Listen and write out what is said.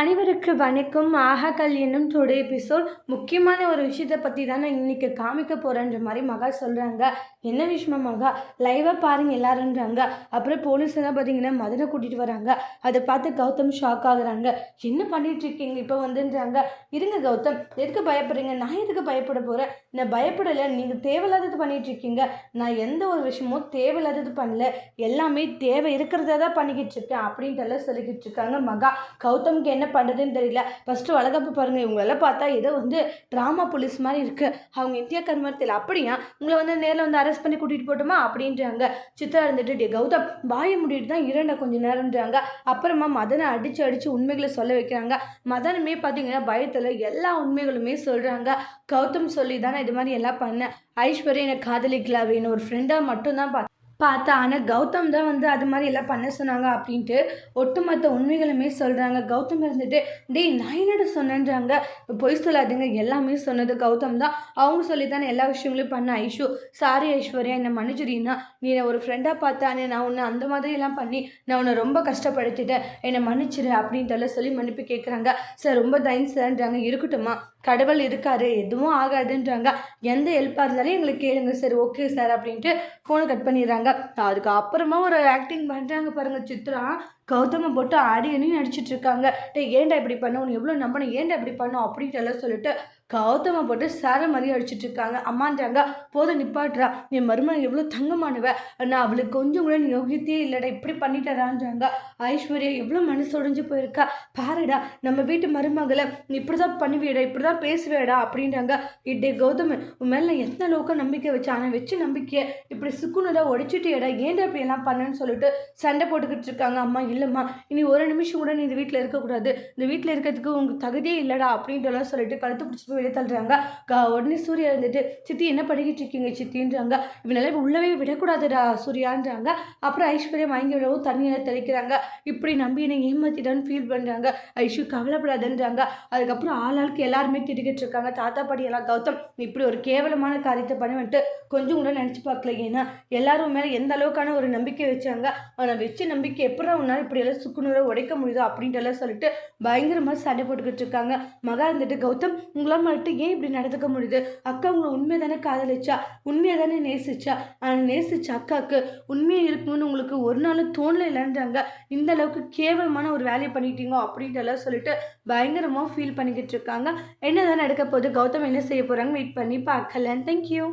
அனைவருக்கு வணக்கம். ஆஹா கல்யாணம் டுடே எபிசோட் முக்கியமான ஒரு விஷயத்தை பற்றி தான் நான் இன்றைக்கி காமிக்க போகிறேன்ற மாதிரி மகா சொல்கிறாங்க என்ன விஷயமா மகா? லைவாக பாருங்க எல்லாருன்றாங்க. அப்புறம் போலீஸ் எல்லாம் பார்த்தீங்கன்னா மதுரை கூட்டிகிட்டு வராங்க. அதை பார்த்து கௌதம் ஷாக் ஆகுறாங்க. என்ன பண்ணிகிட்ருக்கீங்க இருக்கீங்க? இப்போ வந்துன்றாங்க. இருங்க கௌதம் எதுக்கு பயப்படுறீங்க? நான் எதுக்கு பயப்பட போகிறேன் நான் பயப்படலை. நீங்கள் தேவையில்லாதது பண்ணிகிட்ருக்கீங்க இருக்கீங்க. நான் எந்த ஒரு விஷயமும் தேவையில்லாதது பண்ணல. எல்லாமே தேவை இருக்கிறத தான் பண்ணிக்கிட்டு இருக்கேன் அப்படின்ட்டு எல்லாம் சொல்லிக்கிட்டு இருக்காங்க மகா. கௌதம்க்கு என்ன பண்ணுறதுன்னு தெரியல. ஃபஸ்ட்டு வளகப்பு பாருங்கள் இவங்களெல்லாம் பார்த்தா ஏதோ வந்து ட்ராமா போலீஸ் மாதிரி இருக்குது அவங்க இந்தியாக்கார மாதிரி தெரியல அப்படியா? உங்களை வந்து நேரில் வந்து அரெஸ்ட் பண்ணி கூட்டிகிட்டு போட்டோமா? அப்படின்றாங்க. சித்ரா இருந்துட்டு டே கௌதம் வாய முடிட்டு தான் இரண்ட கொஞ்ச நேரம்ன்றாங்க. அப்புறமா மதனை அடித்து அடித்து உண்மைகளை சொல்ல வைக்கிறாங்க. மதனுமே பார்த்தீங்கன்னா பயத்தில் எல்லா உண்மைகளுமே சொல்கிறாங்க கௌதம் சொல்லி தானே இது மாதிரி எல்லாம் பண்ணேன் ஐஸ்வர்யா என்னை காதலிக்கல வேணும் ஒரு ஃப்ரெண்டாக மட்டும்தான் பார்த்தேன் பார்த்தா ஆனால் கௌதம் தான் வந்து அது மாதிரி எல்லாம் பண்ண சொன்னாங்க அப்படின்ட்டு ஒட்டுமொத்த உண்மைகளுமே சொல்கிறாங்க கௌதம் இருந்துட்டு டேய் நான் என்னடா சொன்னேன்றாங்க? பொய் சொல்லாதீங்க எல்லாமே சொன்னது கௌதம் தான். அவங்க சொல்லி தானே எல்லா விஷயங்களையும் பண்ண. ஐஷு சாரி ஐஸ்வர்யா என்னை மன்னிச்சிடுன்னா நீ என்னை ஒரு ஃப்ரெண்டாக பார்த்தானே நான் உன்னை அந்த மாதிரி எல்லாம் பண்ணி நான் உன்னை ரொம்ப கஷ்டப்படுத்திட்டேன். என்னை மன்னிச்சிடு அப்படின்ட்டு எல்லாம் சொல்லி மன்னிப்பு கேட்குறாங்க சார் ரொம்ப தைன் சார்ன்றாங்க. இருக்கட்டுமா கடவுள் இருக்காரு. எதுவும் ஆகாதுன்றாங்க. எந்த ஹெல்ப்பாக இருந்தாலும் எங்களுக்கு கேளுங்க சார். ஓகே சார் அப்படின்ட்டு ஃபோனை கட் பண்ணிடுறாங்க. அதுக்கு அப்புறமா ஒரு ஆக்டிங் பண்ணுறாங்க பாருங்க சித்ரா. கௌதமை போட்டு ஆடியனி நடிச்சிட்டு இருக்காங்க. டே ஏன்டா இப்படி பண்ண? உன்னை எவ்வளோ நம்பணும்? ஏன்டா இப்படி பண்ணும் அப்படின்ட்டு எல்லாம் சொல்லிட்டு கௌதமை போட்டு சார மாதிரி அடிச்சிட்டு இருக்காங்க. அம்மான்றாங்க போதும் நிப்பாட்டுறா. என் மருமகன் எவ்வளோ தங்கமானவ? நான் அவளுக்கு கொஞ்சம் கூட யோகியத்தையே இல்லைடா. இப்படி பண்ணிட்டாரான்றாங்க ஐஸ்வர்யா எவ்வளோ மனசு உடைஞ்சு போயிருக்கா. பாருடா நம்ம வீட்டு மருமகளை நீ இப்படி தான் பண்ணுவியடா இப்படி தான் பேசுவேடா அப்படின்றாங்க. இட்டே கௌதம உன் மேலே எத்தனை அளவுக்கு நம்பிக்கை வச்சு ஆனால் வச்சு நம்பிக்கையை இப்படி சுக்குனடா உடைச்சிட்டியடா ஏன்டா இப்படி எல்லாம் பண்ணுன்னு சொல்லிட்டு சண்டை போட்டுக்கிட்டு இருக்காங்க. அம்மா இல்லைம்மா இனி ஒரு நிமிஷம் கூட நீ இந்த வீட்டில் இருக்கக்கூடாது. இந்த வீட்டில் இருக்கிறதுக்கு உங்களுக்கு தகுதியே இல்லைடா அப்படின்றலாம் சொல்லிட்டு கழுத்து பிடிச்சி போய் வெளியே தள்ளுறாங்க. உடனே சூர்யா இருந்துட்டு சித்தி என்ன படிக்கிட்டு இருக்கீங்க சித்தின்றாங்க. இவனால உள்ளவே விடக்கூடாதுடா சூர்யான்றாங்க. அப்புறம் ஐஸ்வர்யா வாங்கி விடவும் தண்ணியில் தெளிக்கிறாங்க. இப்படி நம்பி என்னை ஏமாத்திட்டான்னு ஃபீல் பண்ணுறாங்க ஐஷு கவலைப்படாதுன்றாங்க. அதுக்கப்புறம் ஆள் ஆளுக்கு எல்லாருமே திட்டிக்கிட்டு இருக்காங்க. தாத்தா பாட்டி எல்லாம் கௌதம் இப்படி ஒரு கேவலமான காரியத்தை பண்ணிவிட்டு கொஞ்சம் கூட நினச்சி பார்க்கல ஏன்னா எல்லாருமே மேலே எந்த அளவுக்கான ஒரு நம்பிக்கை வச்சாங்க? ஆனால் வச்ச நம்பிக்கை எப்படா உன்னால் இப்படி எல்லாம் சுக்குநூறை உடைக்க முடியுதோ அப்படின்ட்டு எல்லாம் சொல்லிட்டு பயங்கரமாக சண்டை போட்டுக்கிட்டு இருக்காங்க. மகா இருந்துட்டு கௌதம் உங்களால் மட்டும் ஏன் இப்படி நடந்துக்க முடியுது? அக்கா உங்களை உண்மையை தானே காதலிச்சா? உண்மையை தானே நேசிச்சா? ஆனால் நேசிச்ச அக்காவுக்கு உண்மையாக இருக்கணும்னு உங்களுக்கு ஒரு நாளும் தோணல இல்லைன்றாங்க. இந்த அளவுக்கு கேவலமான ஒரு வேலையை பண்ணிட்டீங்க அப்படின்ட்டு எல்லாம் சொல்லிட்டு பயங்கரமாக ஃபீல் பண்ணிக்கிட்டு இருக்காங்க. என்னதான் நடக்க போகுது? கௌதம் என்ன செய்ய போகிறாங்க வெயிட் பண்ணி பார்க்கலாம். தேங்க்யூ